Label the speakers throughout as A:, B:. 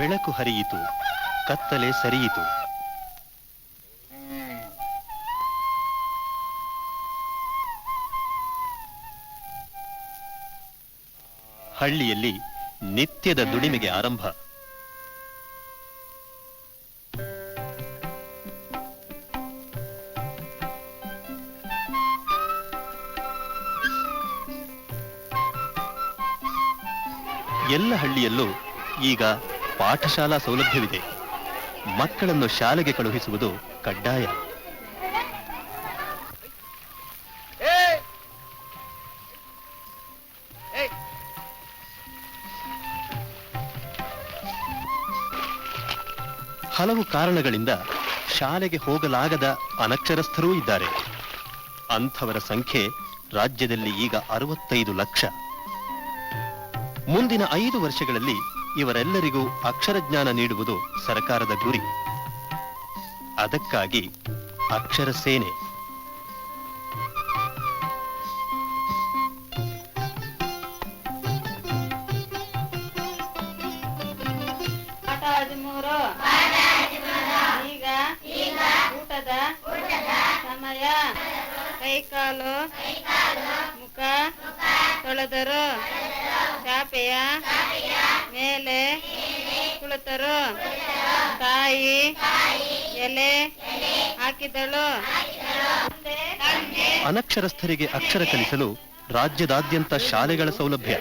A: ಬೆಳಕು ಹರಿಯಿತು ಕತ್ತಲೆ ಸರಿಯಿತು. ಹಳ್ಳಿಯಲ್ಲಿ ನಿತ್ಯದ ದುಡಿಮೆಗೆ ಆರಂಭ. ಎಲ್ಲ ಹಳ್ಳಿಯಲ್ಲೂ ಈಗ ಪಾಠಶಾಲಾ ಸೌಲಭ್ಯವಿದೆ. ಮಕ್ಕಳನ್ನು ಶಾಲೆಗೆ ಕಳುಹಿಸುವುದು ಕಡ್ಡಾಯ. ಹಲವು ಕಾರಣಗಳಿಂದ ಶಾಲೆಗೆ ಹೋಗಲಾಗದ ಅನಕ್ಷರಸ್ಥರೂ ಇದ್ದಾರೆ. ಅಂಥವರ ಸಂಖ್ಯೆ ರಾಜ್ಯದಲ್ಲಿ ಈಗ ಅರವತ್ತೈದು ಲಕ್ಷ. ಮುಂದಿನ ಐದು ವರ್ಷಗಳಲ್ಲಿ ಇವರೆಲ್ಲರಿಗೂ ಅಕ್ಷರ ಜ್ಞಾನ ನೀಡುವುದು ಸರ್ಕಾರದ ಗುರಿ. ಅದಕ್ಕಾಗಿ ಅಕ್ಷರ ಸೇನೆ.
B: ಸಮಯ. ಕೈಕಾಲು ಮುಖ ತೊಳೆದರು. ಚಾಪೆಯ ಮೇಲೆ ಕುಳಿತರು. ತಾಯಿ ಎಲೆ ಹಾಕಿದಳು.
A: ಅನಕ್ಷರಸ್ಥರಿಗೆ ಅಕ್ಷರ ಕಲಿಸಲು ರಾಜ್ಯದಾದ್ಯಂತ ಶಾಲೆಗಳ ಸೌಲಭ್ಯ.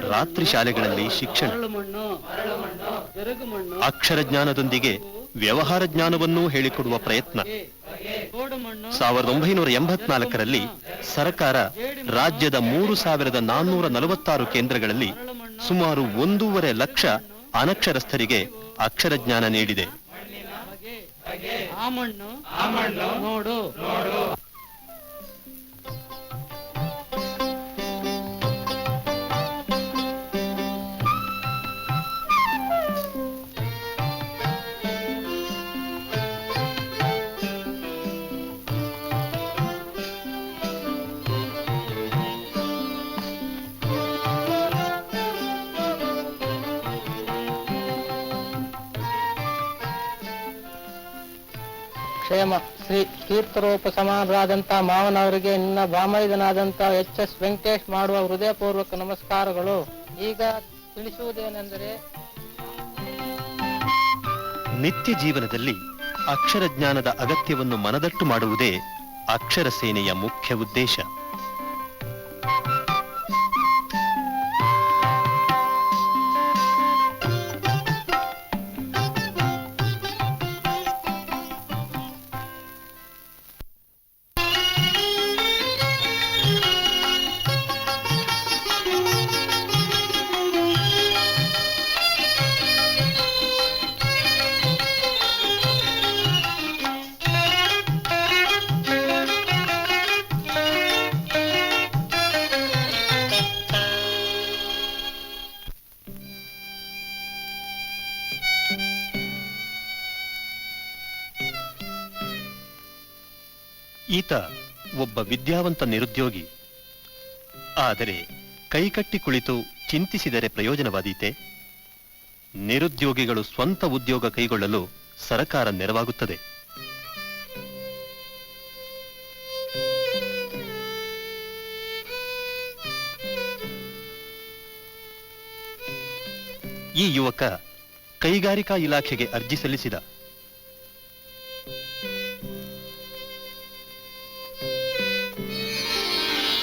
A: ರಾತ್ರಿ ಶಾಲೆಗಳಲ್ಲಿ ಶಿಕ್ಷಣ. ಅಕ್ಷರ ಜ್ಞಾನದೊಂದಿಗೆ ವ್ಯವಹಾರ ಜ್ಞಾನವನ್ನೂ ಹೇಳಿಕೊಡುವ ಪ್ರಯತ್ನ. ಸಾವಿರದ ಒಂಬೈನೂರ ಎಂಬತ್ನಾಲ್ಕರಲ್ಲಿ ಸರ್ಕಾರ ರಾಜ್ಯದ ಮೂರು ಸಾವಿರದ ನಾನ್ನೂರ ನಲವತ್ತಾರು ಕೇಂದ್ರಗಳಲ್ಲಿ ಸುಮಾರು ಒಂದೂವರೆ ಲಕ್ಷ ಅನಕ್ಷರಸ್ಥರಿಗೆ ಅಕ್ಷರ ಜ್ಞಾನ ನೀಡಿದೆ.
C: ಕ್ಷೇಮ. ಶ್ರೀ ಸಮಾನರಾದಂಥ ಮಾವನವರಿಗೆ, ನಿನ್ನ ಬಾಮೈದನಾದಂಥ ಎಚ್ ಎಸ್ ವೆಂಕಟೇಶ್ ಮಾಡುವ ಹೃದಯಪೂರ್ವಕ ನಮಸ್ಕಾರಗಳು. ಈಗ ತಿಳಿಸುವುದೇನೆಂದರೆ,
A: ನಿತ್ಯ ಜೀವನದಲ್ಲಿ ಅಕ್ಷರ ಜ್ಞಾನದ ಅಗತ್ಯವನ್ನು ಮನದಟ್ಟು ಮಾಡುವುದೇ ಅಕ್ಷರ ಸೇನೆಯ ಮುಖ್ಯ ಉದ್ದೇಶ. ಈತ ಒಬ್ಬ ವಿದ್ಯಾವಂತ ನಿರುದ್ಯೋಗಿ. ಆದರೆ ಕೈಕಟ್ಟಿ ಕುಳಿತು ಚಿಂತಿಸಿದರೆ ಪ್ರಯೋಜನವಾದೀತೆ. ನಿರುದ್ಯೋಗಿಗಳು ಸ್ವಂತ ಉದ್ಯೋಗ ಕೈಗೊಳ್ಳಲು ಸರಕಾರ ನೆರವಾಗುತ್ತದೆ. ಈ ಯುವಕ ಕೈಗಾರಿಕಾ ಇಲಾಖೆಗೆ ಅರ್ಜಿ ಸಲ್ಲಿಸಿದ.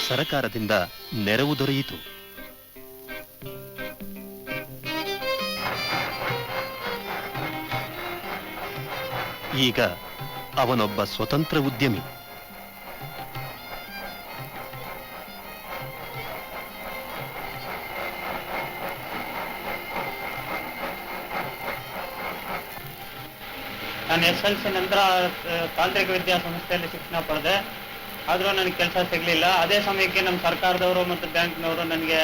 A: ಸರಕಾರದಿಂದ ನೆರವು ದೊರೆಯಿತು. ಈಗ ಅವನೊಬ್ಬ ಸ್ವತಂತ್ರ ಉದ್ಯಮಿ.
D: ನಾನು ಎಸ್ ಎಲ್ ಸಿ ನಂತರ ತಾಂತ್ರಿಕ ವಿದ್ಯಾ ಸಂಸ್ಥೆಯಲ್ಲಿ ಶಿಕ್ಷಣ ಪಡೆದೆ. ಆದರೂ ನನಗೆ ಕೆಲಸ ಸಿಗಲಿಲ್ಲ. ಅದೇ ಸಮಯಕ್ಕೆ ನಮ್ಮ ಸರ್ಕಾರದವರು ಮತ್ತು ಬ್ಯಾಂಕ್ನವರು ನನಗೆ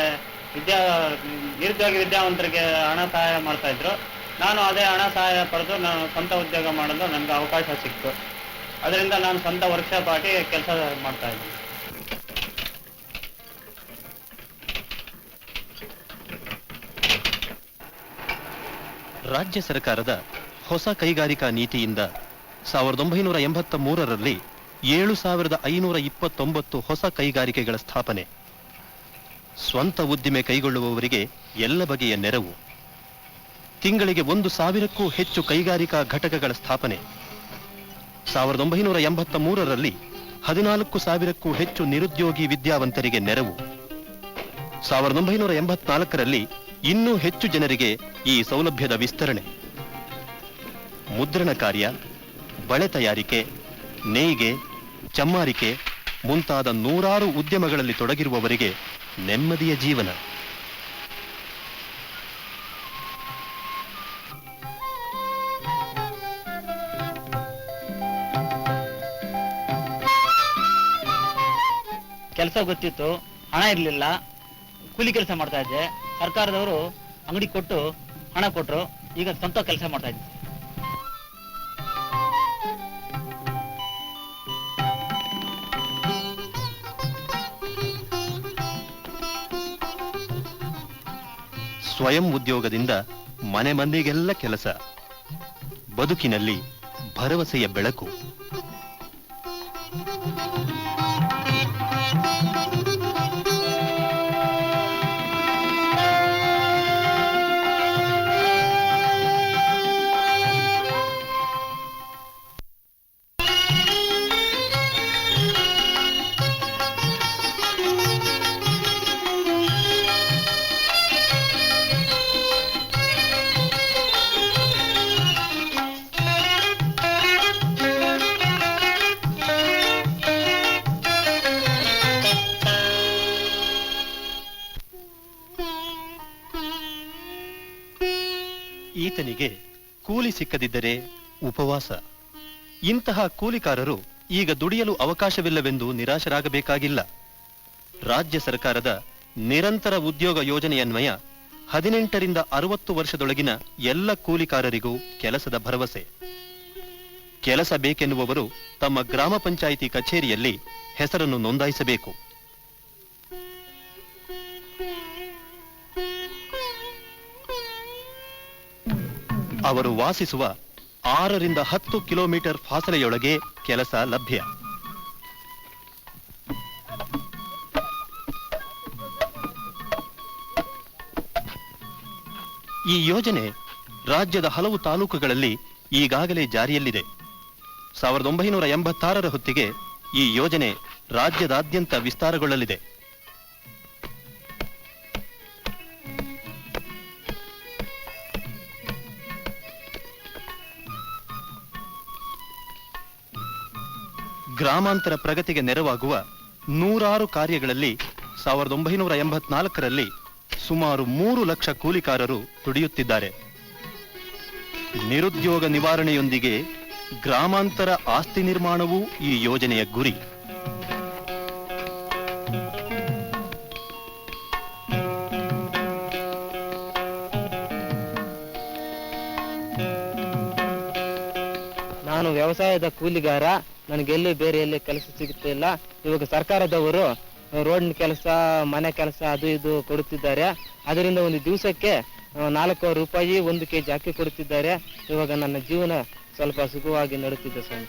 D: ವಿದ್ಯಾ, ನಿರುದ್ಯೋಗಿ ವಿದ್ಯಾವಂತರಿಗೆ ಹಣ ಸಹಾಯ ಮಾಡ್ತಾ ಇದ್ರು. ನಾನು ಅದೇ ಹಣ ಸಹಾಯ ಪಡೆದು ನಾನು ಸ್ವಂತ ಉದ್ಯೋಗ ಮಾಡಲು ನನಗೆ ಅವಕಾಶ ಸಿಕ್ತು. ಅದರಿಂದ ನಾನು ಸ್ವಂತ ವರ್ಕ್ಶಾಪ್ ಹಾಕಿ ಕೆಲಸ ಮಾಡ್ತಾ ಇದ್ದೀನಿ.
A: ರಾಜ್ಯ ಸರ್ಕಾರದ ಹೊಸ ಕೈಗಾರಿಕಾ ನೀತಿಯಿಂದ ಸಾವಿರದ ಒಂಬೈನೂರ ಎಂಬತ್ತ ಮೂರರಲ್ಲಿ ಏಳು ಸಾವಿರದ ಐನೂರ ಇಪ್ಪತ್ತೊಂಬತ್ತು ಹೊಸ ಕೈಗಾರಿಕೆಗಳ ಸ್ಥಾಪನೆ. ಸ್ವಂತ ಉದ್ದಿಮೆ ಕೈಗೊಳ್ಳುವವರಿಗೆ ಎಲ್ಲ ಬಗೆಯ ನೆರವು. ತಿಂಗಳಿಗೆ ಒಂದು ಸಾವಿರಕ್ಕೂ ಹೆಚ್ಚು ಕೈಗಾರಿಕಾ ಘಟಕಗಳ ಸ್ಥಾಪನೆ. ಸಾವಿರದ ಒಂಬೈನೂರ ಎಂಬತ್ತ ಮೂರರಲ್ಲಿ ಹದಿನಾಲ್ಕು ಸಾವಿರಕ್ಕೂ ಹೆಚ್ಚು ನಿರುದ್ಯೋಗಿ ವಿದ್ಯಾವಂತರಿಗೆ ನೆರವು. ಸಾವಿರದ ಒಂಬೈನೂರ ಎಂಬತ್ನಾಲ್ಕರಲ್ಲಿ ಇನ್ನೂ ಹೆಚ್ಚು ಜನರಿಗೆ ಈ ಸೌಲಭ್ಯದ ವಿಸ್ತರಣೆ. ಮುದ್ರಣ ಕಾರ್ಯ, ಬಳೆ ತಯಾರಿಕೆ, ನೇಯ್ಗೆ ಚಮ್ಮಾರಿಕೆ ಮುಂತಾದ ನೂರಾರು ಉದ್ಯಮಗಳಲ್ಲಿ ತೊಡಗಿರುವವರಿಗೆ ನೆಮ್ಮದಿಯ ಜೀವನ.
E: ಕೆಲಸ ಗೊತ್ತಿತ್ತು, ಹಣ ಇರಲಿಲ್ಲ, ಕೂಲಿ ಕೆಲಸ ಮಾಡ್ತಾ ಇದ್ದೆ. ಸರ್ಕಾರದವರು ಅಂಗಡಿ ಕೊಟ್ಟು ಹಣ ಕೊಟ್ಟರು ಈಗ ಸ್ವಂತ ಕೆಲಸ ಮಾಡ್ತಾ ಇದ್ದೆ
A: ಸ್ವಯಂ ಉದ್ಯೋಗದಿಂದ ಮನೆ ಮಂದಿಗೆಲ್ಲ ಕೆಲಸ. ಬದುಕಿನಲ್ಲಿ ಭರವಸೆಯ ಬೆಳಕು. ಈತನಿಗೆ ಕೂಲಿ ಸಿಕ್ಕದಿದ್ದರೆ ಉಪವಾಸ. ಇಂತಹ ಕೂಲಿಕಾರರು ಈಗ ದುಡಿಯಲು ಅವಕಾಶವಿಲ್ಲವೆಂದು ನಿರಾಶರಾಗಬೇಕಾಗಿಲ್ಲ. ರಾಜ್ಯ ಸರ್ಕಾರದ ನಿರಂತರ ಉದ್ಯೋಗ ಯೋಜನೆಯನ್ವಯ ಹದಿನೆಂಟರಿಂದ ಅರವತ್ತು ವರ್ಷದೊಳಗಿನ ಎಲ್ಲ ಕೂಲಿಕಾರರಿಗೂ ಕೆಲಸದ ಭರವಸೆ. ಕೆಲಸ ಬೇಕೆನ್ನುವವರು ತಮ್ಮ ಗ್ರಾಮ ಪಂಚಾಯಿತಿ ಕಚೇರಿಯಲ್ಲಿ ಹೆಸರನ್ನು ನೋಂದಾಯಿಸಬೇಕು. ಅವರು ವಾಸಿಸುವ ಆರರಿಂದ ಹತ್ತು ಕಿಲೋಮೀಟರ್ ಫಾಸಲೆಯೊಳಗೆ ಕೆಲಸ ಲಭ್ಯ. ಈ ಯೋಜನೆ ರಾಜ್ಯದ ಹಲವು ತಾಲೂಕುಗಳಲ್ಲಿ ಈಗಾಗಲೇ ಜಾರಿಯಲ್ಲಿದೆ. ಸಾವಿರದ ಒಂಬೈನೂರ ಎಂಬತ್ತಾರರ ಹೊತ್ತಿಗೆ ಈ ಯೋಜನೆ ರಾಜ್ಯದಾದ್ಯಂತ ವಿಸ್ತಾರಗೊಳ್ಳಲಿದೆ. ಗ್ರಾಮಾಂತರ ಪ್ರಗತಿಗೆ ನೆರವಾಗುವ ನೂರಾರು ಕಾರ್ಯಗಳಲ್ಲಿ ಸಾವಿರದ ಒಂಬೈನೂರ ಎಂಬತ್ನಾಲ್ಕರಲ್ಲಿ ಸುಮಾರು ಮೂರು ಲಕ್ಷ ಕೂಲಿಕಾರರು ದುಡಿಯುತ್ತಿದ್ದಾರೆ ನಿರುದ್ಯೋಗ ನಿವಾರಣೆಯೊಂದಿಗೆ ಗ್ರಾಮಾಂತರ ಆಸ್ತಿ ನಿರ್ಮಾಣವೂ ಈ ಯೋಜನೆಯ ಗುರಿ.
C: ನಾನು ವ್ಯವಸಾಯದ ಕೂಲಿಗಾರ. ನನಗೆ ಎಲ್ಲಿ ಬೇರೆ ಎಲ್ಲಿ ಕೆಲಸ ಸಿಗುತ್ತಿಲ್ಲ ಇವಾಗ ಸರ್ಕಾರದವರು ರೋಡ್ ಕೆಲಸ, ಮನೆ ಕೆಲಸ ಅದು ಇದು ಕೊಡುತ್ತಿದ್ದಾರೆ. ಅದರಿಂದ ಒಂದು ದಿವಸಕ್ಕೆ ನಾಲ್ಕು ರೂಪಾಯಿ ಒಂದು ಕೆಜಿ ಅಕ್ಕಿ ಕೊಡುತ್ತಿದ್ದಾರೆ. ಇವಾಗ ನನ್ನ ಜೀವನ ಸ್ವಲ್ಪ ಸುಖವಾಗಿ ನಡೆಯುತ್ತಿದೆ ಸ್ವಾಮಿ.